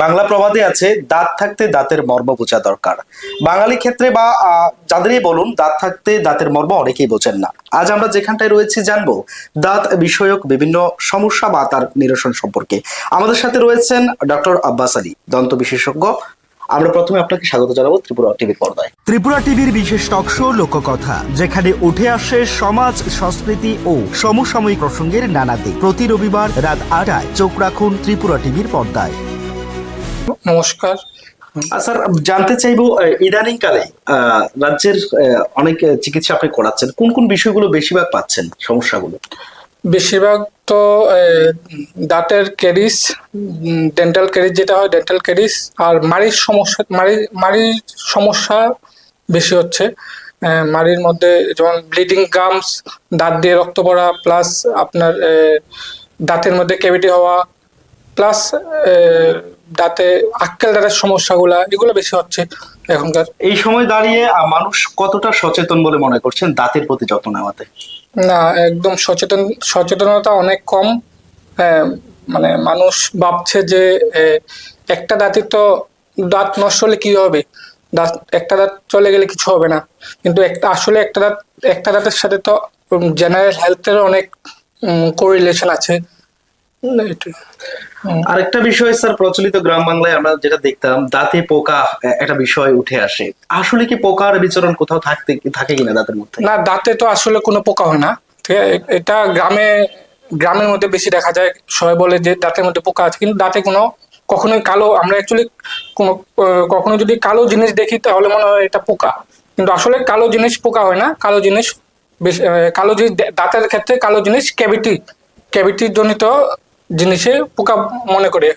বাংলা প্রবাদে আছে, দাঁত থাকতে দাঁতের মর্ম বোঝা দরকার। বাঙালি ক্ষেত্রে বা যাদেরই বলুন, দাঁত থাকতে দাঁতের মর্ম অনেকেই বোঝেন না। আজ আমরা যেখানটায় রয়েছি জানব, দাঁত বিষয়ক বিভিন্ন সমস্যা বা তার নিরসন সম্পর্কে। আমাদের সাথে রয়েছেন ডক্টর আব্বাস আলী, দন্ত বিশেষজ্ঞ। আমরা প্রথমে আপনাকে স্বাগত জানাব ত্রিপুরা টিভি পর্দায়। ত্রিপুরা টিভির বিশেষ টক শো লোককথা, যেখানে উঠে আসে সমাজ, সংস্কৃতি ও সমসাময়িক প্রসঙ্গের নানা দিক। প্রতি রবিবার রাত আটায় চোখ রাখুন ত্রিপুরা টিভির পর্দায়। নমস্কার। স্যার জানতে চাইব ইদানিং কালে রাজ্যের অনেক চিকিৎসা আপনি করাচ্ছেন। কোন কোন বিষয়গুলো বেশিরভাগ পাচ্ছেন সমস্যাগুলো? বেশিরভাগ তো দাঁতের ক্যারিস ডেন্টাল ক্যারিস যেটা হয় ডেন্টাল ক্যারিস আর মাড়ির সমস্যা মাড়ি মাড়ির সমস্যা বেশি হচ্ছে। মাড়ির মধ্যে যেমন ব্লিডিং গামস দাঁত দিয়ে রক্ত পড়া প্লাস আপনার দাঁতের মধ্যে ক্যাভিটি হওয়া প্লাস দাঁতে আক্কেল দাঁতের সমস্যাগুলা এগুলো বেশি হচ্ছে এখনকার। এই সময় দাঁড়িয়ে মানুষ কতটা সচেতন বলে মনে করছেন দাঁতের প্রতি যত্ন নেওয়াতে? না একদম সচেতন সচেতনতা অনেক কম। হ্যাঁ, মানে মানুষ ভাবছে যে একটা দাঁতের তো দাঁত নষ্ট হলে কি হবে? দাঁত একটা দাঁত চলে গেলে কিছু হবে না। কিন্তু একটা আসলে একটা দাঁত একটা দাঁতের সাথে তো জেনারেল হেলথের অনেক কোরিলেশন আছে। আরেকটা বিষয় স্যার প্রচলিত গ্রাম বাংলায় আমরা যেটা দেখতাম দাঁতে পোকা একটা বিষয় উঠে আসে। আসলে কি পোকার বিচরণ কোথাও থাকতে থাকে কিনা দাঁতের মধ্যে? না দাঁতে তো আসলে কোনো পোকা হয় না। এটা গ্রামে গ্রামের মধ্যে বেশি দেখা যায়। সবাই বলে যে দাঁতের মধ্যে পোকা আছে কিন্তু দাঁতে কোনো কখনোই কালো আমরা অ্যাকচুয়ালি কোনো কখনো যদি কালো জিনিস দেখি তাহলে মনে হয় এটা পোকা। কিন্তু আসলে কালো জিনিস পোকা হয় না। কালো জিনিস কালো জিনিস দাঁতের ক্ষেত্রে কালো জিনিস ক্যাভিটি ক্যাভিটি জনিত জিনিসে পোকা মনে করে।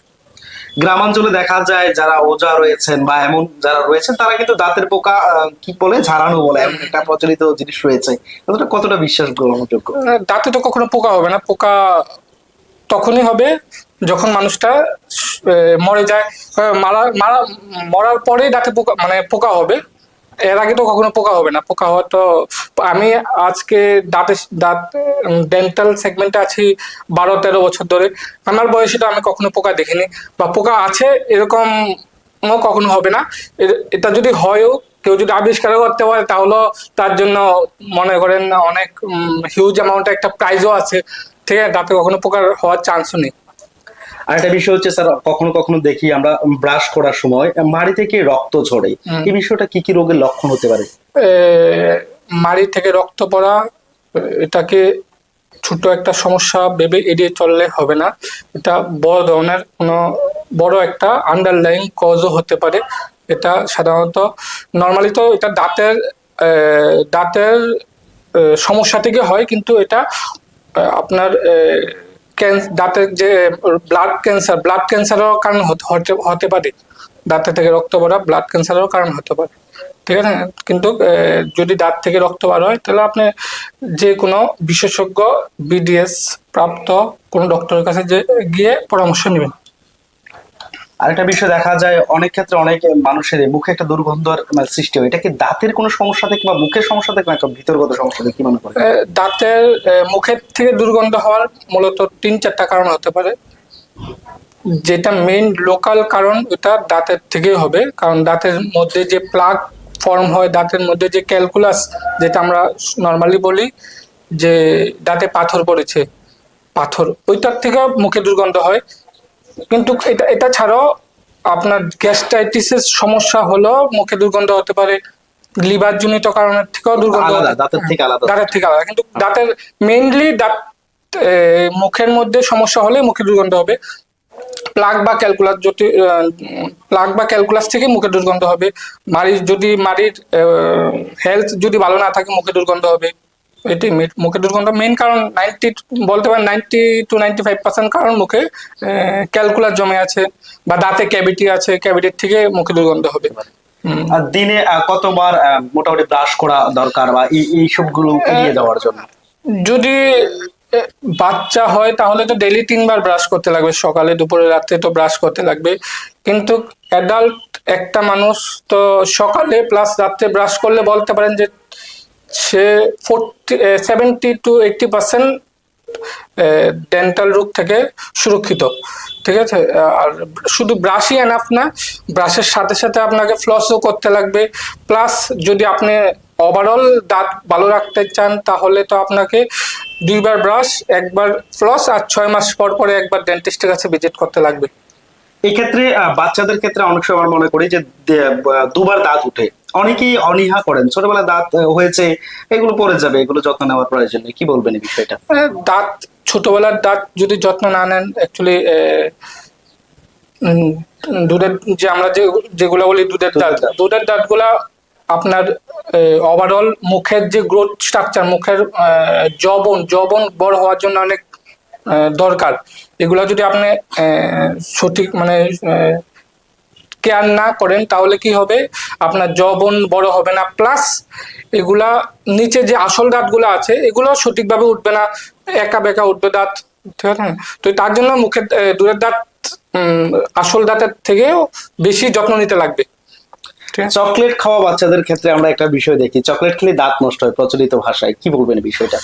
গ্রামাঞ্চলে দেখা যায় যারা ওজা রয়েছেন বা এমন যারা রয়েছেন তারা কিন্তু দাঁতের পোকা কি বলে ঝাড়ানো বলে এমন একটা প্রচলিত জিনিস রয়েছে। কতটা কতটা বিশ্বাস গ্রহণযোগ্য দাঁতে তো কখনো পোকা হবে না পোকা তখনই হবে যখন মানুষটা মরে যায়। মারা মারা মরার পরেই দাঁতে পোকা মানে পোকা হবে। এর আগে তো কখনো পোকা হবে না। পোকা হওয়া তো আমি আজকে দাঁতে দাঁত ডেন্টাল সেগমেন্টে আছি বারো, তেরো বছর ধরে। আমার বয়সে তো আমি কখনো পোকা দেখিনি বা পোকা আছে, এরকম কখনো হবে না। এটা যদি হয়ও, কেউ যদি আবিষ্কার করতে পারে তাহলে তার জন্য মনে করেন অনেক হিউজ অ্যামাউন্ট একটা প্রাইজও আছে। ঠিক আছে তাতে কখনো পোকার হওয়ার চান্সও নেই। আর একটা বিষয় হচ্ছে স্যার কখনো কখনো দেখি আমরা ব্রাশ করার সময় মাড়ি থেকে রক্ত ঝরে। এই বিষয়টা কি কি রোগের লক্ষণ হতে পারে? মাড়ি থেকে রক্ত পড়া এটাকে ছোট একটা সমস্যা ভেবে এড়িয়ে চললে হবে না। এটা বড় ধরনের কোনো বড় একটা আন্ডারলাইন কজও হতে পারে। এটা সাধারণত নর্মালি তো এটা দাঁতের দাঁতের সমস্যা থেকে হয় কিন্তু এটা আপনার দাঁতের যে ব্লাড ক্যান্সার ব্লাড ক্যান্সারও কারণ হতে- পারে। দাঁতে থেকে রক্ত পড়া ব্লাড ক্যান্সারেরও কারণ হতে পারে। ঠিক আছে? কিন্তু যদি দাঁত থেকে রক্ত বার হয়, তাহলে আপনি যে কোনো বিশেষজ্ঞ বিডিএস প্রাপ্ত কোনো ডক্টরের কাছে যে, গিয়ে পরামর্শ নেবেন। আরেকটা বিষয় দেখা যায়, অনেক ক্ষেত্রে অনেক মানুষের মুখে একটা দুর্গন্ধের মানে সৃষ্টি হয়। এটা কি দাঁতের কোনো সমস্যা থেকে বা মুখের সমস্যা থেকে না ভিতরগত সমস্যা থেকে মনে করে দাঁতের মুখের থেকে দুর্গন্ধ হওয়ার মূলত তিন চারটা কারণ হতে পারে। যেটা মেইন লোকাল কারণ, ওটা দাঁতের থেকেই হবে। কারণ দাঁতের মধ্যে যে প্লাগ ফর্ম হয়, দাঁতের মধ্যে যে ক্যালকুলাস যেটা আমরা নর্মালি বলি যে, দাঁতে পাথর পড়েছে, পাথর, ওইটার থেকে মুখে দুর্গন্ধ হয়। কিন্তু এটা এটা ছাড়াও আপনার গ্যাস্ট্রাইটিসের সমস্যা হলো মুখে দুর্গন্ধ হতে পারে লিভার জনিত কারণের থেকেও দুর্গন্ধ দাঁতের থেকে আলাদা। দাঁতের থেকে আলাদা। কিন্তু দাঁতের মেইনলি দাঁত মুখের মধ্যে সমস্যা হলে মুখে দুর্গন্ধ হবে। প্লাগ বা ক্যালকুলাস যদি প্লাগ বা ক্যালকুলাস থেকে মুখে দুর্গন্ধ হবে। মাড়ির যদি মাড়ির হেলথ যদি ভালো না থাকে মুখে দুর্গন্ধ হবে। এটি মুখে দুর্গন্ধ। মেইন কারণ নাইনটি বলতে পারেন ninety two ninety five percent কারণ মুখে ক্যালকুলাস জমে আছে বা দাঁতে ক্যাভিটি আছে ক্যাভিটির থেকে মুখে দুর্গন্ধ হবে। আর দিনে কতবার মোটামুটি ব্রাশ করা দরকার বা এই এই সবগুলো এড়িয়ে যাওয়ার জন্য? যদি বাচ্চা হয় তাহলে তো ডেলি তিনবার ব্রাশ করতে লাগবে। সকালে দুপুরে রাত্রে তো ব্রাশ করতে লাগবে। কিন্তু অ্যাডাল্ট একটা মানুষ তো সকালে প্লাস রাত্রে ব্রাশ করলে বলতে পারেন যে সে forty seventy two eighty percent dental রোগ থেকে সুরক্ষিত। ঠিক আছে? আর শুধু ব্রাশই এনাফ না ব্রাশের সাথে সাথে আপনাকে ফ্লসও করতে লাগবে। প্লাস যদি আপনি ওভারঅল দাঁত ভালো রাখতে চান, তাহলে তো আপনাকে দুইবার ব্রাশ একবার ফ্লস আর ছয় মাস পর পরে একবার ডেন্টিস্টের কাছে ভিজিট করতে লাগবে। এক্ষেত্রে বাচ্চাদের ক্ষেত্রে অনেক সময় মনে করি যে দুবার দাঁত উঠে। অনেকেই অনীহা করেন। ছোটবেলায় দাঁত হয়েছে এগুলো পড়ে যাবে এগুলো যত্ন নেওয়ার প্রয়োজন নেই। কি বলবেন এই বিষয়টা? দাঁত ছোটবেলার দাঁত যদি যত্ন না নেন অ্যাকচুয়ালি দুধের যে আমরা যে যেগুলো বলি দুধের দাঁত দুধের দাঁত। দুধের দাঁতগুলা আপনার ওভারঅল মুখের যে গ্রোথ স্ট্রাকচার মুখের জবন জবন বড় হওয়ার জন্য অনেক দরকার। এগুলা যদি আপনি আহ, সঠিক মানে কেয়ার না করেন তাহলে কি হবে? আপনার জবন বড় হবে না। প্লাস এগুলা নিচে যে আসল দাঁতগুলো আছে এগুলো সঠিকভাবে উঠবে না। একা বেকা উঠবে দাঁত। ঠিক আছে? তো তার জন্য মুখের দূরের দাঁত আসল দাঁতের থেকেও বেশি যত্ন নিতে লাগবে। চকলেট খাওয়া বাচ্চাদের ক্ষেত্রে আমরা একটা বিষয় দেখি। চকলেট খেলে দাঁত নষ্ট হয় প্রচলিত ভাষায়। কি বলবেন বিষয়টা?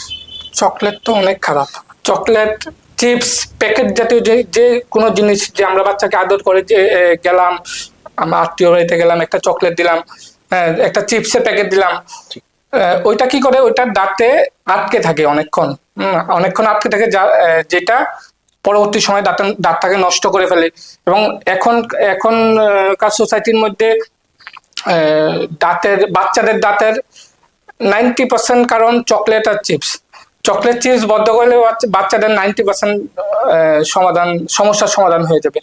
চকলেট তো অনেক খারাপ। চকলেট চিপস প্যাকেট জাতীয় যে যে কোনো জিনিস যে আমরা বাচ্চাকে আদর করে যে গেলাম আমরা আত্মীয় বাড়িতে গেলাম একটা চকলেট দিলাম হ্যাঁ, একটা চিপসের প্যাকেট দিলাম। ওইটা কি করে? ওইটার দাঁতে আটকে থাকে অনেকক্ষণ। অনেকক্ষণ আটকে থাকে যেটা পরবর্তী সময় দাঁত দাঁতটাকে নষ্ট করে ফেলে। এবং এখন এখন কার সোসাইটির মধ্যে দাঁতের বাচ্চাদের দাঁতের নাইনটি পার্সেন্ট কারণ চকলেট আর চিপস চকলেট চিপস বদ্ধ করলে বাচ্চাদের নাইনটি পার্সেন্ট সমাধান সমস্যার সমাধান হয়ে যাবে।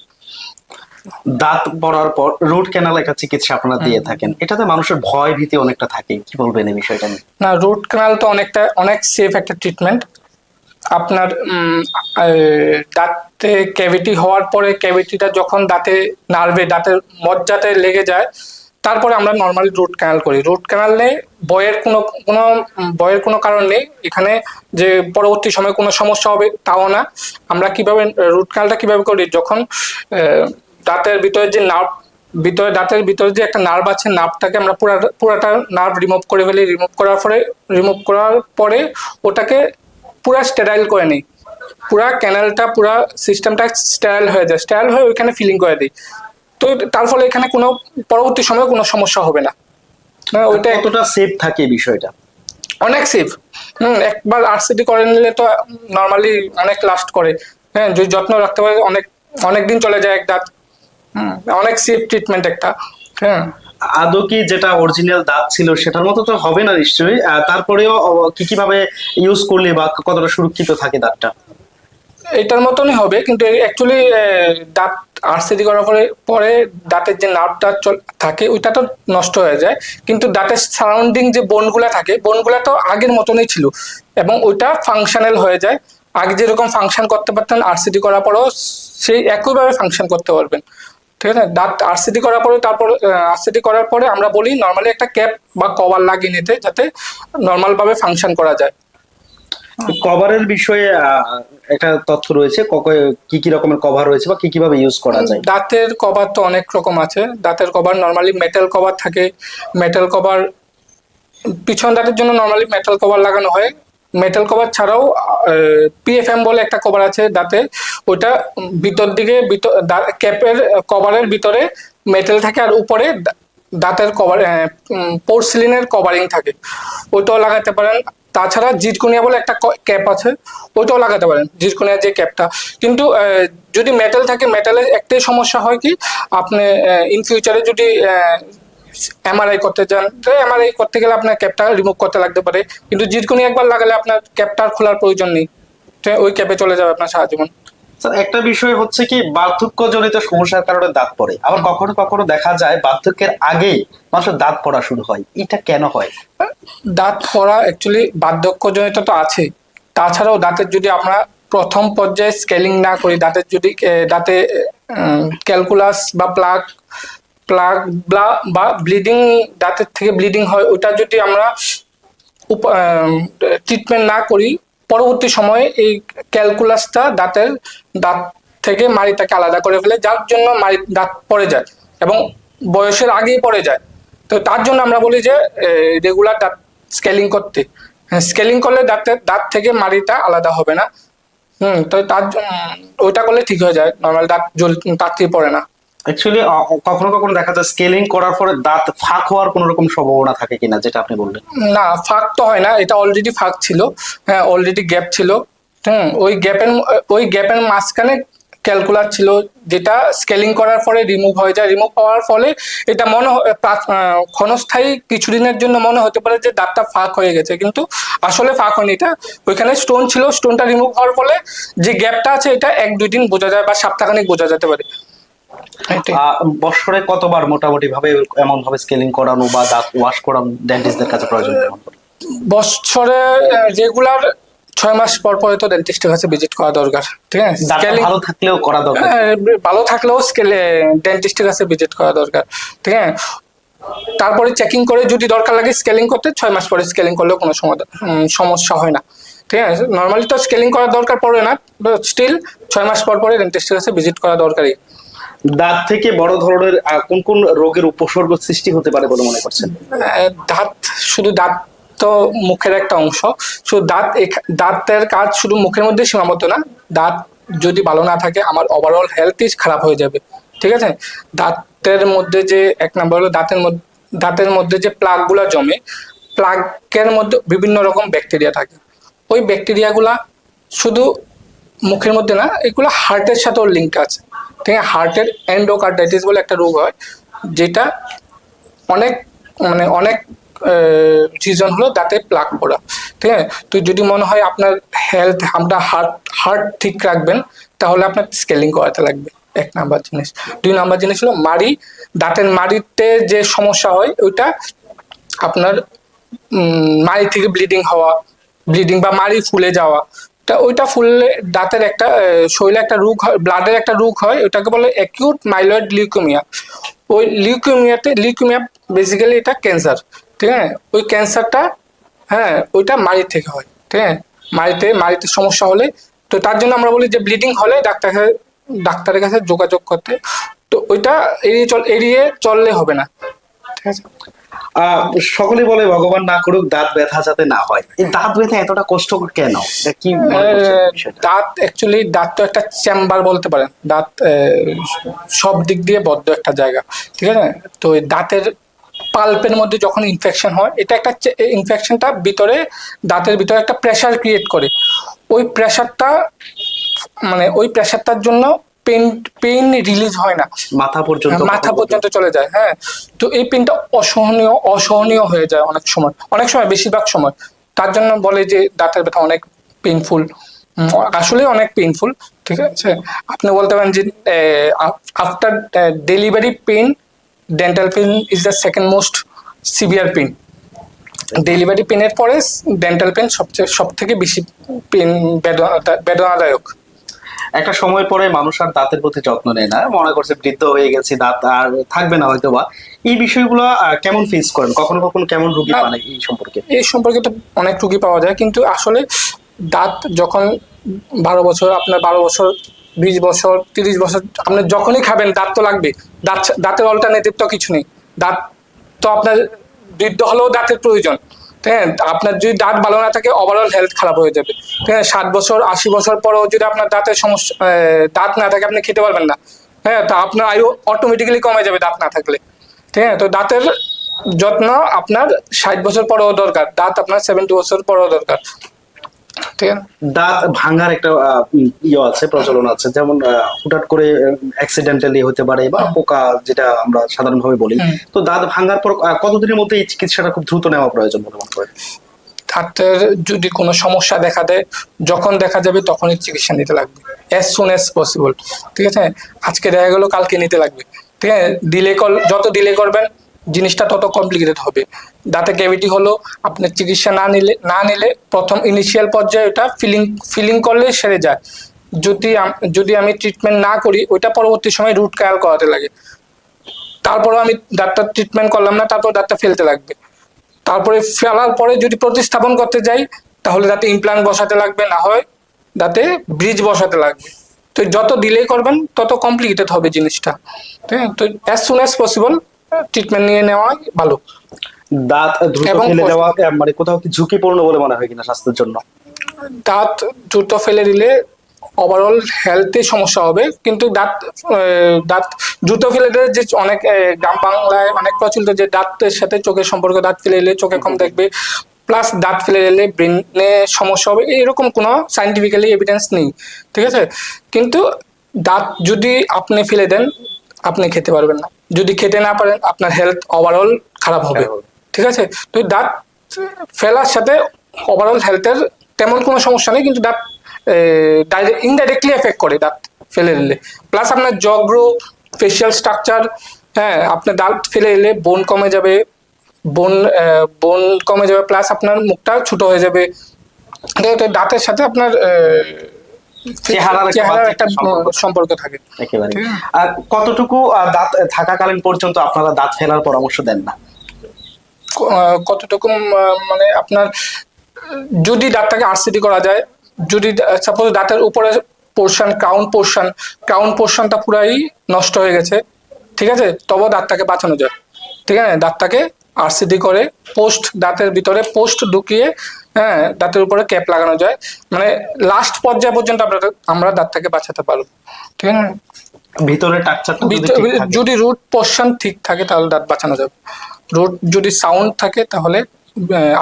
দাঁত পড়ার পর রুট ক্যানাল একটা চিকিৎসা আপনারা দিয়ে থাকেন। এটাতে মানুষের ভয় ভীতি অনেকটা থাকে। কি বলবেন এই বিষয়টা নিয়ে? না রুট ক্যানাল তো অনেকটা অনেক সেফ একটা ট্রিটমেন্ট আপনার দাঁতে ক্যাভিটি হওয়ার পরে ক্যাভিটিটা যখন দাঁতে নার্ভে দাঁতের মজ্জাতে লেগে যায় তারপরে আমরা নর্মালি রুট ক্যানাল করি। রুট ক্যানালে বয়ের কোনো কোনো বয়ের কোনো কারণ নেই। এখানে যে পরবর্তী সময়ে কোনো সমস্যা হবে তাও না। আমরা কীভাবে রুট ক্যানালটা কীভাবে করি? যখন আহ, দাঁতের ভিতরে যে নার্ভ ভিতরে দাঁতের ভিতরে যে একটা নার্ভ আছে নার্ভটাকে আমরা পুরা পুরাটা নার্ভ রিমুভ করে ফেলি। রিমুভ করার পরে রিমুভ করার পরে ওটাকে পুরা স্টেরাইল করে নিই। পুরা ক্যানেলটা পুরা সিস্টেমটা স্টেরাইল হয়ে যায়। স্টেরাইল হয়ে ওইখানে ফিলিং করে দিই। তো তার ফলে এখানে কোনো পরবর্তী সময়ে কোনো সমস্যা হবে না। হ্যাঁ, ওইটা কতটা সেফ থাকে বিষয়টা? অনেক সেফ হুম একবার আরসিটি করে নিলে তো নর্মালি অনেক লাস্ট করে। হ্যাঁ যদি যত্ন রাখতে পারে অনেক অনেক দিন চলে যায় এক দাঁত। হুম অনেক সেফ ট্রিটমেন্ট একটা হ্যাঁ আদৌ কি যেটা অরিজিনাল দাঁত ছিল সেটার মতো তো হবে না নিশ্চয়ই। তারপরেও কি কীভাবে ইউজ করলে বা কতটা সুরক্ষিত থাকে দাঁতটা এটার মতনই হবে কিন্তু অ্যাকচুয়ালি দাঁত আরসিডি করার পরে পরে দাঁতের যে নার্ভটা থাকে ওইটা তো নষ্ট হয়ে যায়। কিন্তু দাঁতের সারাউন্ডিং যে বোনগুলা থাকে বোনগুলা তো আগের মতনই ছিল। এবং ওইটা ফাংশনাল হয়ে যায়। আগে যেরকম ফাংশন করতে পারতেন আরসিডি করার পরেও সেই একইভাবে ফাংশন করতে পারবেন। ঠিক আছে? দাঁত আরসিডি করার পরে তারপর আরসিডি করার পরে আমরা বলি নর্মালি একটা ক্যাপ বা কভার লাগিয়ে নিতে যাতে নর্মালভাবে ফাংশন করা যায়। কভারের বিষয়ে একটা তথ্য রয়েছে কক- কি কি রকমের কভার রয়েছে বা কি কীভাবে ইউজ করা যায়? দাঁতের কভার তো অনেক রকম আছে। দাঁতের কভার নর্মালি মেটাল কভার থাকে। মেটাল কভার পিছন দাঁতের জন্য নর্মালি মেটাল কভার লাগানো হয়। মেটাল কভার ছাড়াও পিএফএম বলে একটা কভার আছে দাঁতে। ওটা ভিতর দিকে ক্যাপের কভারের ভিতরে মেটাল থাকে আর উপরে দাঁতের কভার পোর্সিলিনের কভারিং থাকে। ওইটাও লাগাতে পারেন। তাছাড়া জিটকুনিয়া বলে একটা ক্যাপ আছে, ওইটাও লাগাতে পারেন জিটকুনিয়ার যে ক্যাপটা কিন্তু যদি মেটাল থাকে মেটালের একটাই সমস্যা হয় কি, আপনি ইন ফিউচারে যদি এমআরআই করতে চান তো এমআরআই করতে গেলে আপনার ক্যাপটা রিমুভ করতে লাগতে পারে। কিন্তু জিটকুনি একবার লাগালে আপনার ক্যাপটা আর খোলার প্রয়োজন নেই। তো ওই ক্যাপে চলে যাবে আপনার সারা জীবন। স্যার একটা বিষয় হচ্ছে কি বার্ধক্যজনিত সমস্যার কারণে দাঁত পড়ে। আবার কখনো কখনো দেখা যায় বার্ধক্যের আগেই মানুষের দাঁত পড়া শুরু হয়। এটা কেন হয়? দাঁত পড়া অ্যাকচুয়ালি বার্ধক্যজনিত তো আছে। তাছাড়াও দাঁতের যদি আমরা প্রথম পর্যায়ে স্কেলিং না করি দাঁতের যদি দাঁতে ক্যালকুলাস বা প্লাগ প্লাগ বা ব্লিডিং দাঁতের থেকে ব্লিডিং হয়, ওটা যদি আমরা ট্রিটমেন্ট না করি, পরবর্তী সময়ে এই ক্যালকুলাসটা দাঁতের দাঁত থেকে মাড়িটাকে আলাদা করে ফেলে, যার জন্য মাড়ি, দাঁত পড়ে যায় এবং বয়সের আগেই পড়ে যায়। তো তার জন্য আমরা বলি যে রেগুলার দাঁত স্কেলিং করতে। স্কেলিং করলে দাঁতের, দাঁত থেকে মাড়িটা আলাদা হবে না। হুম, তো তার ওইটা করলে ঠিক হয়ে যায়। নর্মাল দাঁত জল তাড়াতাড়ি পড়ে না। অ্যাকচুয়ালি কখনো কখনো দেখা যায় স্কেলিং করার পরে দাঁত ফাঁক হওয়ার কোনো রকম সম্ভাবনা থাকে কিনা, যেটা আপনি বললেন? না, ফাঁক তো হয় না, এটা অলরেডি ফাঁক ছিল হ্যাঁ অলরেডি গ্যাপ ছিল। হুম, ওই গ্যাপের ওই গ্যাপের মাঝখানে ক্যালকুলার ছিল, যেটা স্কেলিং করার পরে রিমুভ হয়ে যায়। রিমুভ হওয়ার ফলে এটা মনে ক্ষণস্থায়ী কিছুদিনের জন্য মনে হতে পারে যে দাঁতটা ফাঁক হয়ে গেছে, কিন্তু আসলে ফাঁক হয়নি। এটা ওইখানে স্টোন ছিল স্টোনটা রিমুভ হওয়ার ফলে যে গ্যাপটা আছে, এটা এক দুই দিন বোঝা যায় বা সপ্তাহখানিক বোঝা যেতে পারে। বৎসরে কতবার মোটামুটি ভাবে এমন ভাবে স্কেলিং করানো বা দাঁত ওয়াশ করানো ডেন্টিস্টদের কাছে প্রয়োজন? বছরে রেগুলার ছয় মাস পর পরে তো ডেন্টিস্টের কাছে ভিজিট করা দরকার ঠিক আছে? ভালো থাকলেও করা দরকার। হ্যাঁ, ভালো থাকলেও স্কেলে ডেন্টিস্টের কাছে ভিজিট করা দরকার ঠিক আছে? তারপরে চেকিং করে যদি দরকার লাগে স্কেলিং করতে ছয় মাস পরে স্কেলিং করলেও কোনো সমস্যা হয় না ঠিক আছে? নর্মালি তো স্কেলিং করার দরকার পড়ে না স্টিল ছয় মাস পর পরে ডেন্টিস্টের কাছে ভিজিট করা দরকারই। দাঁত থেকে বড় ধরনের কোন কোন রোগের উপসর্গ সৃষ্টি হতে পারে বলে মনে করছেন? দাঁত, শুধু দাঁত তো মুখের একটা অংশ। শুধু দাঁত দাঁতের কাজ শুধু মুখের মধ্যে সীমাবদ্ধ না, দাঁত যদি ভালো না থাকে, আমার ওভারঅল হেলথই খারাপ হয়ে যাবে। ঠিক আছে? দাঁতের মধ্যে যে, এক নম্বর হলো দাঁতের মধ্যে দাঁতের মধ্যে যে প্লাগগুলো জমে, প্লাগের মধ্যে বিভিন্ন রকম ব্যাকটেরিয়া থাকে। ওই ব্যাকটেরিয়াগুলা শুধু মুখের মধ্যে না, এগুলো হার্টের সাথেও লিঙ্ক আছে। আছে হার্টের এন্ডোকার্ডাইটিস বলে একটা রোগ হয়, যেটা অনেক মানে অনেক রিজন হলো দাঁতে প্লাক পড়া। ঠিক আছে? তো যদি মনে হয় আপনার হেলথ আপনার হার্ট হার্ট ঠিক রাখবেন, তাহলে আপনার স্কেলিং করাতে লাগবে। এক নাম্বার জিনিস। দুই নাম্বার জিনিস হলো মাড়ি, দাঁতের মাড়িতে যে সমস্যা হয়, ওইটা আপনার মাড়ি থেকে ব্লিডিং হওয়া ব্লিডিং বা মাড়ি ফুলে যাওয়া তা ওইটা ফুললে দাঁতের একটা শরীরে একটা রোগ হয় ব্লাডের একটা রোগ হয় ওটাকে বলে অ্যাকিউট মাইলয়েড লিউকেমিয়া ওই লিউকেমিয়াতে লিউকেমিয়া বেসিক্যালি এটা ক্যান্সার ঠিক আছে? ওই ক্যান্সারটা হ্যাঁ ওইটা মাড়ি থেকে হয়, ঠিক আছে? মাড়িতে মাড়িতে সমস্যা হলে, তো তার জন্য আমরা বলি যে ব্লিডিং হলে ডাক্তার ডাক্তারের কাছে যোগাযোগ করতে। তো ওইটা এড়িয়ে চল, এড়িয়ে চললে হবে না, ঠিক আছে? সকলে বলে ভগবান না করুক দাঁত ব্যথা যাতে না হয়। এই দাঁত ব্যথা এতটা কষ্ট কেন? কি? দাঁত অ্যাকচুয়ালি দাঁত তো একটা চেম্বার বলতে পারেন। দাঁত সব দিক দিয়ে বদ্ধ একটা জায়গা ঠিক আছে? তো দাঁতের পাল্পের মধ্যে যখন ইনফেকশন হয় এটা একটা ইনফেকশনটা ভিতরে দাঁতের ভিতরে একটা প্রেশার ক্রিয়েট করে। ওই প্রেশারটা মানে ওই প্রেশারটার জন্য পেন পেইন রিলিজ হয় না। মাথা পর্যন্ত মাথা পর্যন্ত চলে যায় হ্যাঁ। তো এই পেনটা অসহনীয় অসহনীয় হয়ে যায় অনেক সময়। অনেক সময় বেশিরভাগ সময়। তার জন্য বলে যে দাঁতের ব্যথা অনেক পেইনফুল আসলে অনেক পেইনফুল ঠিক আছে? আপনি বলতে পারেন যে after delivery pain dental pain is the second most severe pain delivery পেনের পরে ডেন্টাল পেন সবচেয়ে সব থেকে বেশি পেন বেদনাদায়ক। একটা সময় পরে মানুষ আর দাঁতের প্রতি যত্ন নেয় না। মনে করছে বৃদ্ধ হয়ে গেছে দাঁত আর থাকবে না হয়তো বা এই বিষয়গুলো কেমন ফেস করেন? কখনো কখনো কেমন রুগী। পান এই সম্পর্কে? এই সম্পর্কে তো অনেক রুগী পাওয়া যায় কিন্তু আসলে দাঁত যখন বারো বছর আপনার বারো বছর বিশ বছর তিরিশ বছর আপনি যখনই খাবেন দাঁত তো লাগবে। দাঁত দাঁতের অল্টারনেটিভ তো কিছু নেই। দাঁত তো আপনার বৃদ্ধ হলেও দাঁতের প্রয়োজন। আছে আপনার যদি দাঁত ভালো না থাকে ওভারঅল হেলথ খারাপ হয়ে যাবে। হ্যাঁ ষাট বছর, আশি বছর পরেও যদি আপনার দাঁতের সমস্যা দাঁত না থাকে, আপনি খেতে পারবেন না। হ্যাঁ তো আপনার আয়ু অটোমেটিক্যালি কমে যাবে দাঁত না থাকলে। ঠিক আছে, তো দাঁতের যত্ন আপনার ষাট বছর পরেও দরকার, দাঁত আপনার সেভেন্টি বছর পরেও দরকার। ঠিক আছে? দাঁত ভাঙার একটা ইয়ে আছে প্রচলন আছে। যেমন হুটহাট করে অ্যাক্সিডেন্টালি হতে পারে বা পোকা যেটা আমরা সাধারণভাবে বলি। তো দাঁত ভাঙার পর কতদিনের মধ্যে এই চিকিৎসাটা খুব দ্রুত নেওয়া প্রয়োজন বলে মনে করেন? দাঁতের যদি কোনো সমস্যা দেখা দেয় যখন দেখা যাবে তখনই চিকিৎসা নিতে লাগবে। অ্যাজ সুন অ্যাজ পসিবল ঠিক আছে? আজকে দেখা গেলো কালকে নিতে লাগবে। ঠিক আছে? ডিলে কর যত ডিলে করবেন জিনিসটা তত কমপ্লিকেটেড হবে। দাঁতে ক্যাভিটি হলো আপনার চিকিৎসা না নিলে না নিলে প্রথম ইনিশিয়াল পর্যায়ে ওটা ফিলিং ফিলিং করলে সেরে যায়। যদি যদি আমি ট্রিটমেন্ট না করি, ওইটা পরবর্তী সময় রুট কায়াল করাতে লাগে। তারপরেও আমি দাঁতটা ট্রিটমেন্ট করলাম না, তারপর দাঁতটা ফেলতে লাগবে। তারপরে ফেলার পরে যদি প্রতিস্থাপন করতে যাই, তাহলে দাঁতে ইমপ্লান্ট বসাতে লাগবে, না হয় দাঁতে ব্রিজ বসাতে লাগবে। তো যত ডিলে করবেন, তত কমপ্লিকেটেড হবে জিনিসটা। আছে তো as soon as possible treatment নিয়ে নেওয়া ভালো। দাঁত দ্রুত ফেলে দেওয়া মানে কোথাও কি ঝুঁকিপূর্ণ বলে মনে হয় কিনা স্বাস্থ্যের জন্য? দাঁত দ্রুত ফেলে দিলে ওভারঅল হেলথে সমস্যা হবে কিন্তু দাঁত দাঁত দ্রুত ফেলে দিলে যে অনেক গ্রাম বাংলায় অনেক প্রচলিত যে দাঁতের সাথে চোখের সম্পর্ক দাঁত ফেলে এলে চোখে কম দেখবে প্লাস দাঁত ফেলে এলে ব্রেনে সমস্যা হবে এরকম কোনো সাইন্টিফিক্যালি এভিডেন্স নেই ঠিক আছে? কিন্তু দাঁত যদি আপনি ফেলে দেন আপনি খেতে পারবেন না। যদি খেতে না পারেন আপনার হেলথ ওভারঅল খারাপ হবে। ঠিক আছে? তো দাঁত ফেলার সাথে ওভারঅল হেলথের তেমন কোনো সমস্যা নেই কিন্তু দাঁত ইনডাইরেক্টলি এফেক্ট করে দাঁত ফেলে দিলে প্লাস আপনার জগ্রো ফেশিয়াল স্ট্রাকচার হ্যাঁ আপনার দাঁত ফেলে দিলে বোন কমে যাবে বোন বোন কমে যাবে প্লাস আপনার মুখটা ছোট হয়ে যাবে। দাঁতের সাথে আপনার চেহারার একটা চেহারার মাত্রিক একটা সম্পর্ক। সম্পর্ক থাকে। একেবারে। কতটুকু আহ, দাঁত থাকাকালীন পর্যন্ত আপনারা দাঁত ফেলার পরামর্শ দেন না? কতটুকু মানে আপনার যদি দাঁতটাকে আরসিটি করা যায় যদি সাপোজ দাঁতের উপরে পোর্শন ক্রাউন পোর্শন ক্রাউন পোর্শনটা পুরাই নষ্ট হয়ে গেছে ঠিক আছে? তবে দাঁতটাকে বাঁচানো যায়। ঠিক আছে? দাঁতটাকে আরসিটি করে পোস্ট দাঁতের ভিতরে পোস্ট ঢুকিয়ে হ্যাঁ দাঁতের উপরে ক্যাপ লাগানো যায়। মানে লাস্ট পর্যায় পর্যন্ত আমরা আমরা দাঁতটাকে বাঁচাতে পারব। ঠিক আছে? ভিতরে টাকচারটা। যদি রুট পোর্শন ঠিক থাকে তাহলে দাঁত বাঁচানো যাবে। রুট যদি সাউন্ড থাকে তাহলে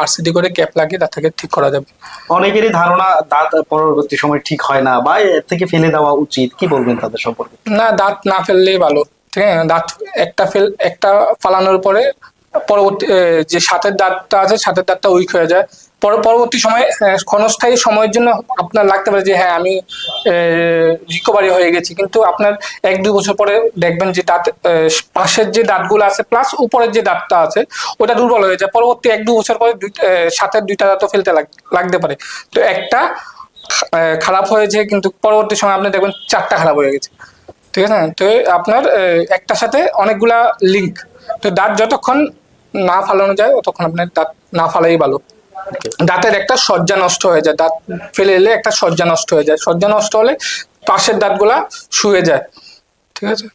আরসিডি করে ক্যাপ লাগিয়ে দাঁতটাকে ঠিক করা যাবে। অনেকেরই ধারণা দাঁত পরবর্তী সময় ঠিক হয় না বা এর থেকে ফেলে দেওয়া উচিত। কি বলবেন তাদের সম্পর্কে? না দাঁত না ফেললেই ভালো। ঠিক আছে? দাঁত একটা ফেল একটা ফালানোর পরে পরবর্তী যে সাতের দাঁতটা আছে, সাতের দাঁতটা উইক হয়ে যায়। পর- পরবর্তী সময়ে ক্ষণস্থায়ী সময়ের জন্য আপনার লাগতে পারে যে হ্যাঁ আমি রিকভারি হয়ে গেছি। কিন্তু আপনার এক, দুই বছর পরে দেখবেন যে দাঁত পাশের যে দাঁতগুলো আছে প্লাস উপরের যে দাঁতটা আছে, ওটা দুর্বল হয়ে যায়। পরবর্তী এক, দু বছর পরে সাতের দুইটা দাঁতও ফেলতে লাগ- লাগতে পারে। তো একটা খারাপ হয়েছে, কিন্তু পরবর্তী সময় আপনি দেখবেন চারটা খারাপ হয়ে গেছে। ঠিক আছে? তো আপনার একটার সাথে অনেকগুলা লিঙ্ক তো দাঁত যতক্ষণ না ফালানো যায় ততক্ষণ আপনার দাঁত না ফালাই ভালো। দাঁতের একটা সজ্জা নষ্ট হয়ে যায় দাঁত ফেলে এলে একটা সজ্জা নষ্ট হয়ে যায়। সজ্জা নষ্ট হলে পাশের দাঁতগুলা শুয়ে যায়। ঠিক আছে?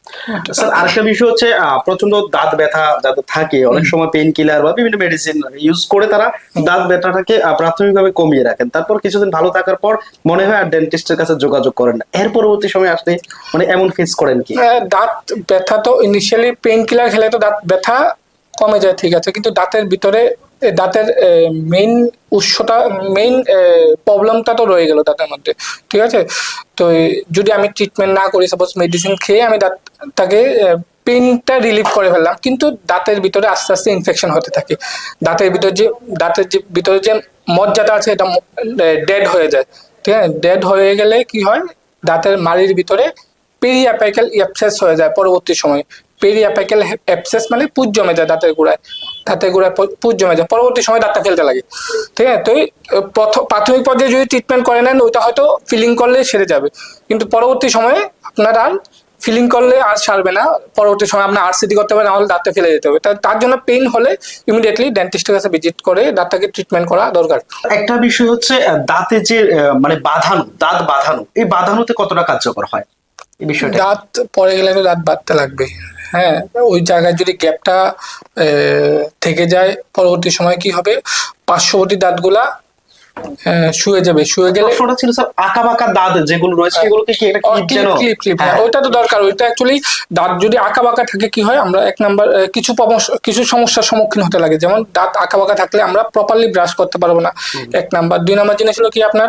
স্যার আরেকটা বিষয় হচ্ছে প্রচণ্ড দাঁত ব্যথা যাদের থাকে অনেক সময় পেইন কিলার বা বিভিন্ন মেডিসিন ইউজ করে তারা দাঁত ব্যথাটাকে প্রাথমিকভাবে কমিয়ে রাখেন। তারপর কিছুদিন ভালো থাকার পর মনে হয় আর ডেন্টিস্টের কাছে যোগাযোগ করেন না। এর পরবর্তী সময় আসলে মানে এমন ফেস করেন কি? আহ, দাঁত ব্যথা তো ইনিশিয়ালি পেইন কিলার খেলে তো দাঁত ব্যথা কমে যায়, ঠিক আছে। কিন্তু দাঁতের ভিতরে দাঁতের মেইন উৎসটা মেইন প্রবলেমটা তো রয়ে গেল দাঁতের মধ্যে, ঠিক আছে? তো যদি আমি ট্রিটমেন্ট না করি সাপোজ মেডিসিন খেয়ে আমি দাঁতটাকে পেনটা রিলিভ করে ফেললাম, কিন্তু দাঁতের ভিতরে আস্তে আস্তে ইনফেকশন হতে থাকে। দাঁতের ভিতরে যে, দাঁতের যে, ভিতরে যে মজ্জাটা আছে, এটা ডেড হয়ে যায়, ঠিক আছে? ডেড হয়ে গেলে কি হয়? দাঁতের মাড়ির ভিতরে পেরিয়াপাইকাল অ্যাপসেস হয়ে যায় পরবর্তী সময়ে। পেরিয়াপাইকাল অ্যাপসেস মানে পুজ জমে যায় দাঁতের গোড়ায় দাঁতের গোড়ায় পুজ জমে যায় পরবর্তী সময় দাঁতটা ফেলতে লাগে। ঠিক আছে? তো প্রাথমিক পর্যায়ে যদি ট্রিটমেন্ট করে নেন ওইটা হয়তো ফিলিং করলে সেরে যাবে। কিন্তু পরবর্তী সময়ে আপনার আর ফিলিং করলে আর সারবে না। পরবর্তী সময় আপনার আরসিটি করতে হবে নাহলে দাঁতটা ফেলে যেতে হবে। তার জন্য পেইন হলে ইমিডিয়েটলি ডেন্টিস্টের কাছে ভিজিট করে দাঁতটাকে ট্রিটমেন্ট করা দরকার। একটা বিষয় হচ্ছে দাঁতে যে মানে বাঁধানো দাঁত বাঁধানো এই বাঁধানোতে কতটা কার্যকর হয়? এই বিষয়টা। দাঁত পড়ে গেলে তো দাঁত বাঁধতে লাগবে। হ্যাঁ ওই জায়গায় যদি গ্যাপটা থেকে যায় পরবর্তী সময় কি হবে? পার্শ্ববর্তী দাঁতগুলা শুয়ে যাবে। শুয়ে গেলে প্রশ্নটা ছিল স্যার আঁকা বাঁকা দাঁত যেগুলো রয়েছে এগুলোকে কি একটা ক্লিপ যেন ক্লিপ ক্লিপ হ্যাঁ। ওইটা তো দরকার। ওইটা অ্যাকচুয়ালি দাঁত যদি আঁকা বাঁকা থাকে কি হয় আমরা এক নাম্বার কিছু কিছু সমস্যার সম্মুখীন হতে লাগে। যেমন দাঁত আঁকা বাঁকা থাকলে আমরা প্রপারলি ব্রাশ করতে পারব না। এক নাম্বার। দুই নাম্বার জিনিস হলো কি আপনার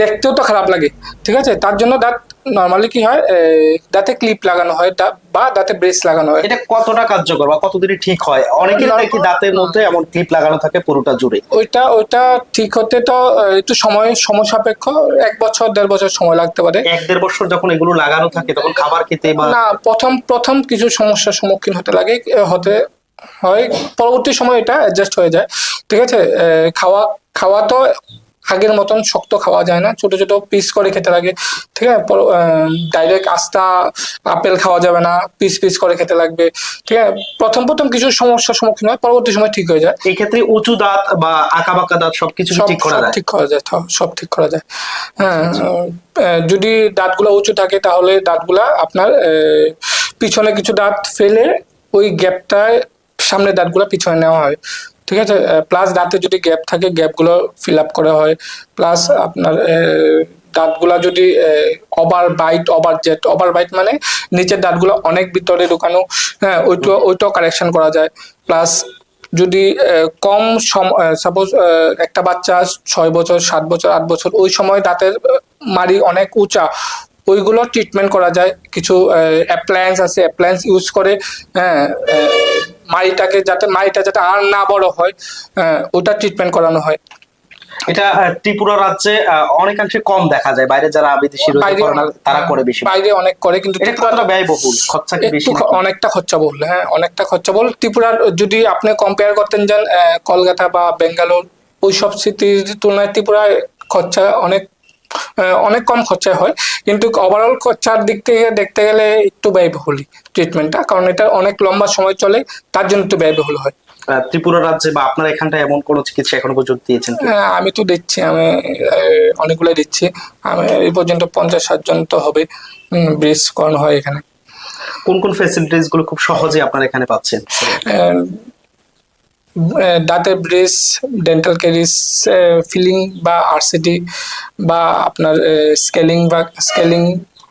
দেখতেও তো খারাপ লাগে ঠিক আছে? তার জন্য দাঁত নর্মালি কি হয় দাঁতে ক্লিপ লাগানো হয় বা দাঁতে ব্রেস লাগানো হয়। এটা কতটা কার্যকর বা কতদিনে ঠিক হয়? অনেকের না- নাকি দাঁতের মধ্যে এমন ক্লিপ লাগানো থাকে পুরোটা জুড়ে। ওইটা ওইটা ঠিক হতে তো একটু সময় সময় সাপেক্ষ এক বছর দেড় বছর সময় লাগতে পারে। এক দেড় বছর যখন এগুলো লাগানো থাকে তখন খাবার খেতে বা না প্রথম প্রথম কিছু সমস্যার সম্মুখীন হতে লাগে হতে হয়। পরবর্তী সময় এটা অ্যাডজাস্ট হয়ে যায়। ঠিক আছে? খাওয়া খাওয়া তো আগের মতন শক্ত খাওয়া যায় না। ছোট ছোট পিস করে খেতে লাগে। ঠিক আছে? ডাইরেক্ট আস্তা আপেল খাওয়া যাবে না। পিস পিস করে খেতে লাগবে। ঠিক আছে? প্রথম প্রথম কিছু সমস্যার সম্মুখীন হয় পরবর্তী সময় ঠিক হয়ে যায়। এক্ষেত্রে উঁচু দাঁত বা আঁকা বাঁকা দাঁত সবকিছু সব ঠিক করা যায়? ঠিক করা যায় সব- ঠিক করা যায়। হ্যাঁ আহ, যদি দাঁতগুলো উঁচু থাকে তাহলে দাঁতগুলা আপনার আহ, পিছনে কিছু দাঁত ফেলে ওই গ্যাপটায় সামনে দাঁতগুলো পিছনে নেওয়া হয়। ঠিক আছে প্লাস দাঁতে যদি গ্যাপ থাকে গ্যাপগুলো ফিল আপ করা হয়। প্লাস আপনার দাঁতগুলা যদি over bite over jet over bite মানে নিচের দাঁতগুলো অনেক ভিতরে ঢুকানো হ্যাঁ ওইটা ওইটাও কারেকশন করা যায়। প্লাস যদি কম সম সাপোজ একটা বাচ্চা ছয় বছর সাত বছর আট বছর ওই সময় দাঁতের মারি অনেক উঁচা ওইগুলো ট্রিটমেন্ট করা যায়। কিছু অ্যাপ্লায়েন্স আছে অ্যাপ্লায়েন্স ইউজ করে হ্যাঁ মাড়িটাকে যাতে মাড়িটা যাতে আর না বড় হয় ওটা ট্রিটমেন্ট করানো হয়। এটা ত্রিপুরা রাজ্যে অনেকাংশে কম দেখা যায়। বাইরে যারা বিদেশি রয়েছে বাইরে তারা করে বেশি। বাইরে অনেক করে কিন্তু কতটা ব্যয়বহুল? খরচা কি বেশি অনেকটা খরচা বললে হ্যাঁ অনেকটা খরচা বল ত্রিপুরার যদি আপনি কম্পেয়ার করতেন যান কলকাতা বা বেঙ্গালোর ওই সব সিটির তুলনায় ত্রিপুরায় খরচা অনেক অনেক কম খরচায় হয়। কিন্তু ওভারঅল খরচার দিক থেকে দেখতে গেলে একটু ব্যয়বহুলই ট্রিটমেন্টটা কারণ এটা অনেক লম্বা সময় চলে তার জন্য একটু ব্যয়বহুল হয়। ত্রিপুরা রাজ্যে বা আপনার এখানটায় এমন কোনো চিকিৎসা এখনও পর্যন্ত দিয়েছেন হ্যাঁ, আমি তো দিচ্ছি। আমি অনেকগুলো দিচ্ছি। আমি এই পর্যন্ত পঞ্চাশ ষাট জন তো হবে। ব্রিজ করানো হয় এখানে। কোন কোন ফ্যাসিলিটিসগুলো খুব সহজে আপনারা এখানে পাচ্ছেন? দাঁতের ব্রেস ডেন্টাল ক্যারিস ফিলিং বা আরসিটি বা আপনার স্কেলিং বা স্কেলিং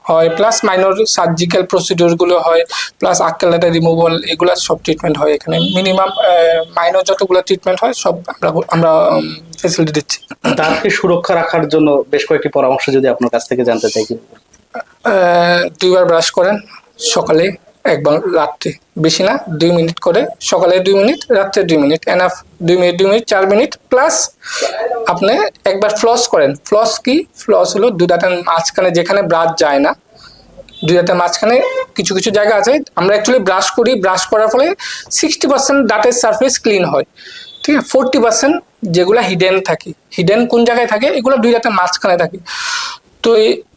হয় প্লাস মাইনর সার্জিক্যাল প্রসিডিওরগুলো হয় প্লাস আক্কেলাটা রিমুভাল এগুলো সব ট্রিটমেন্ট হয় এখানে। মিনিমাম মাইনর যতগুলো ট্রিটমেন্ট হয় সব আমরা আমরা ফেসিলিটি দিচ্ছি। দাঁতকে সুরক্ষা রাখার জন্য বেশ কয়েকটি পরামর্শ যদি আপনার কাছ থেকে জানতে চাই কি? দুইবার ব্রাশ করেন সকালে। একবার রাত্রে, বেশি না, দুই মিনিট করে, সকালে দুই মিনিট, রাত্রে দুই মিনিট এনাফ দুই মিনিট দুই মিনিট, চার মিনিট প্লাস আপনি একবার ফ্লস করেন। ফ্লস কি? ফ্লস হলো দুই দাঁতের মাঝখানে যেখানে ব্রাশ যায় না, দুই দাঁতের মাঝখানে কিছু কিছু জায়গা আছে। আমরা অ্যাকচুয়ালি ব্রাশ করি ব্রাশ করার ফলে সিক্সটি পার্সেন্ট দাঁতের সারফেস ক্লিন হয়। ঠিক আছে? ফোরটি পার্সেন্ট যেগুলো হিডেন থাকে। হিডেন কোন জায়গায় থাকে? এগুলো দুই দাঁতের মাঝখানে থাকে। তো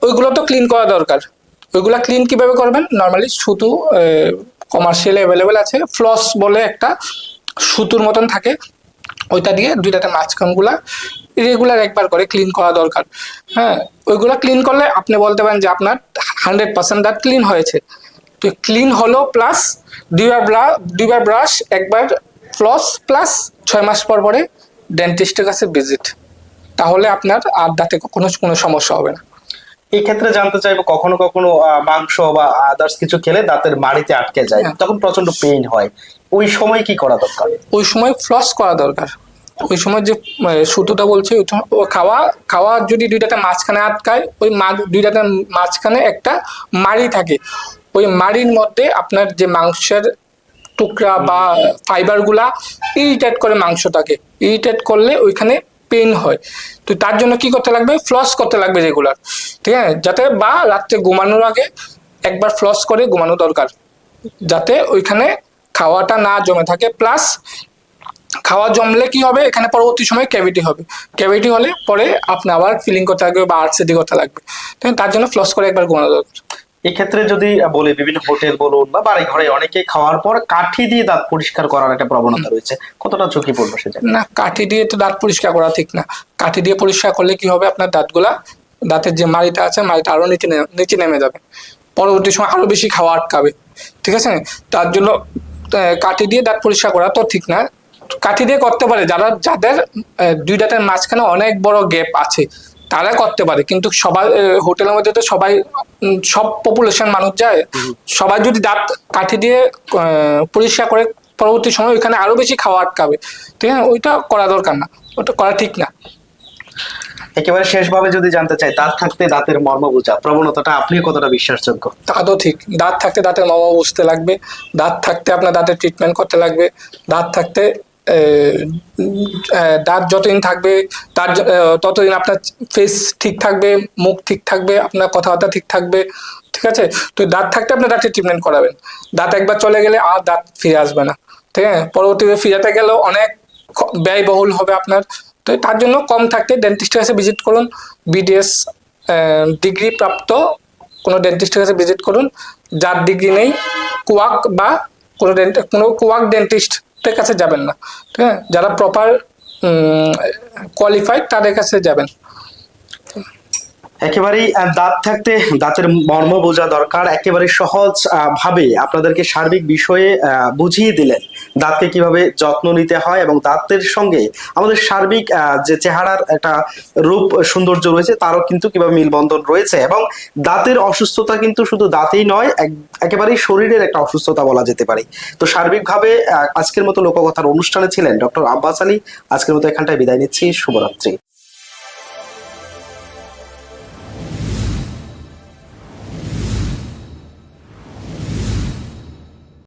ওইগুলো তো ক্লিন করা দরকার। ওইগুলো ক্লিন কীভাবে করবেন? নর্মালি সুতো কমার্শিয়াল অ্যাভেলেবেল আছে। ফ্লস বলে একটা সুতোর মতন থাকে। ওইটা দিয়ে দুইটাতে মাঝখানগুলা রেগুলার একবার করে ক্লিন করা দরকার। হ্যাঁ ওইগুলো ক্লিন করলে আপনি বলতে পারেন যে আপনার হান্ড্রেড পার্সেন্ট দাঁত ক্লিন হয়েছে। তো ক্লিন হলো প্লাস দুইবার ব্রা দুইবার ব্রাশ একবার ফ্লস প্লাস ছয় মাস পর পরে ডেন্টিস্টের কাছে ভিজিট তাহলে আপনার আর দাঁতে কখনো কোনো সমস্যা হবে না। এই ক্ষেত্রে জানতে চাইব কখনো কখনো মাংস বা আদার্স কিছু খেলে দাঁতের মাড়িতে আটকে যায় হ্যাঁ। তখন প্রচণ্ড পেইন হয়। ওই সময় কি করা দরকার? ওই সময় ফ্লস করা দরকার। ওই সময় যে সুতোটা বলছে ও খাওয়া খাওয়া যদি দুইটাতে মাঝখানে আটকায় ওই দুইটাতে মাঝখানে একটা মাড়ি থাকে। ওই মাড়ির মধ্যে আপনার যে মাংসের টুকরা বা ফাইবারগুলা ইরিটেট করে মাংসটাকে। ইরিটেট করলে ওইখানে পেন হয়। তো তার জন্য কি করতে লাগবে? ফ্লস করতে লাগবে রেগুলার ঠিক আছে? যাতে বা রাত্রে ঘুমানোর আগে একবার ফ্লস করে ঘুমানো দরকার। যাতে ওইখানে খাওয়াটা না জমে থাকে। প্লাস খাওয়া জমলে কি হবে? এখানে পরবর্তী সময় ক্যাভিটি হবে। ক্যাভিটি হলে পরে আপনি আবার ফিলিং করতে লাগবে বা আর্টসিডি করতে লাগবে? তার জন্য ফ্লস করে একবার ঘুমানো দরকার। এই ক্ষেত্রে যদি বলি বিভিন্ন হোটেল বলুন বা বাড়ি ঘরে অনেকে খাওয়ার পর কাঠি দিয়ে দাঁত পরিষ্কার করার একটা প্রবণতা রয়েছে। কতটা ঝুঁকি পড়বে সেটা না কাঠি দিয়ে তো দাঁত পরিষ্কার করা ঠিক না। কাঠি দিয়ে পরিষ্কার করলে কি হবে? আপনার দাঁতগুলা দাঁতের যে মাড়িটা আছে মাড়িটা আরও নিচে নিচে নেমে যাবে। পরবর্তী সময় আরও বেশি খাওয়া আটকাবে। ঠিক আছে? তার জন্য কাঠি দিয়ে দাঁত পরিষ্কার করা তো ঠিক না। কাঠি দিয়ে করতে পারে। যারা যাদের দুই দাঁতের মাঝখানে অনেক বড় গ্যাপ আছে তারা করতে পারে কিন্তু সবাই হোটেলের মধ্যে তো সবাই সব পপুলেশন মানুষ যায়। সবাই যদি দাঁত কাঠি দিয়ে পরিষ্কার করে পরবর্তী সময় ওইখানে আরও বেশি খাওয়া আটকাবে। ঠিক আছে? ওইটা করা দরকার না ওটা করা ঠিক না। একেবারে শেষভাবে যদি জানতে চাই দাঁত থাকতে দাঁতের মর্ম বোঝা প্রবণতাটা আপনি কতটা বিশ্বাসযোগ্য? তা তো ঠিক দাঁত থাকতে দাঁতের মামা বুঝতে লাগবে দাঁত থাকতে আপনার দাঁতের ট্রিটমেন্ট করতে লাগবে দাঁত থাকতে দাঁত যতদিন থাকবে, তার ততদিন আপনার ফেস ঠিক থাকবে, মুখ ঠিক থাকবে, আপনার কথাবার্তা ঠিক থাকবে, ঠিক আছে? তো দাঁত থাকতে আপনার দাঁতের ট্রিটমেন্ট করাবেন। দাঁত একবার চলে গেলে আর দাঁত ফিরে আসবে না, ঠিক আছে? পরবর্তীতে ফিরাতে গেলেও অনেক ব্যয়বহুল হবে আপনার। তো তার জন্য কম থাকতে ডেন্টিস্টের কাছে ভিজিট করুন। বিডিএস ডিগ্রি প্রাপ্ত কোনো ডেন্টিস্টের কাছে ভিজিট করুন। যার ডিগ্রি নেই, কুয়াক বা কোনো ডেন্ট কোনো কুয়াক ডেন্টিস্টের কাছে যাবেন না। ঠিক আছে? যারা প্রপার কোয়ালিফাইড তাদের কাছে যাবেন। একেবারেই দাঁত থাকতে, দাঁতের মর্ম বোঝা দরকার, একেবারে সহজ ভাবে আপনাদেরকে সার্বিক বিষয়ে বুঝিয়ে দিলেন দাঁতকে কীভাবে যত্ন নিতে হয় এবং দাঁতের সঙ্গে আমাদের সার্বিক যে চেহারার একটা রূপ, সৌন্দর্য রয়েছে তারও কিন্তু কীভাবে মিলবন্ধন রয়েছে এবং দাঁতের অসুস্থতা কিন্তু শুধু দাঁতেই নয় একেবারেই শরীরের একটা অসুস্থতা বলা যেতে পারে। তো সার্বিকভাবে আজকের মতো লোককথার অনুষ্ঠানে ছিলেন ডক্টর আব্বাস আলী। আজকের মতো এখানটায় বিদায় নিচ্ছি। শুভরাত্রি।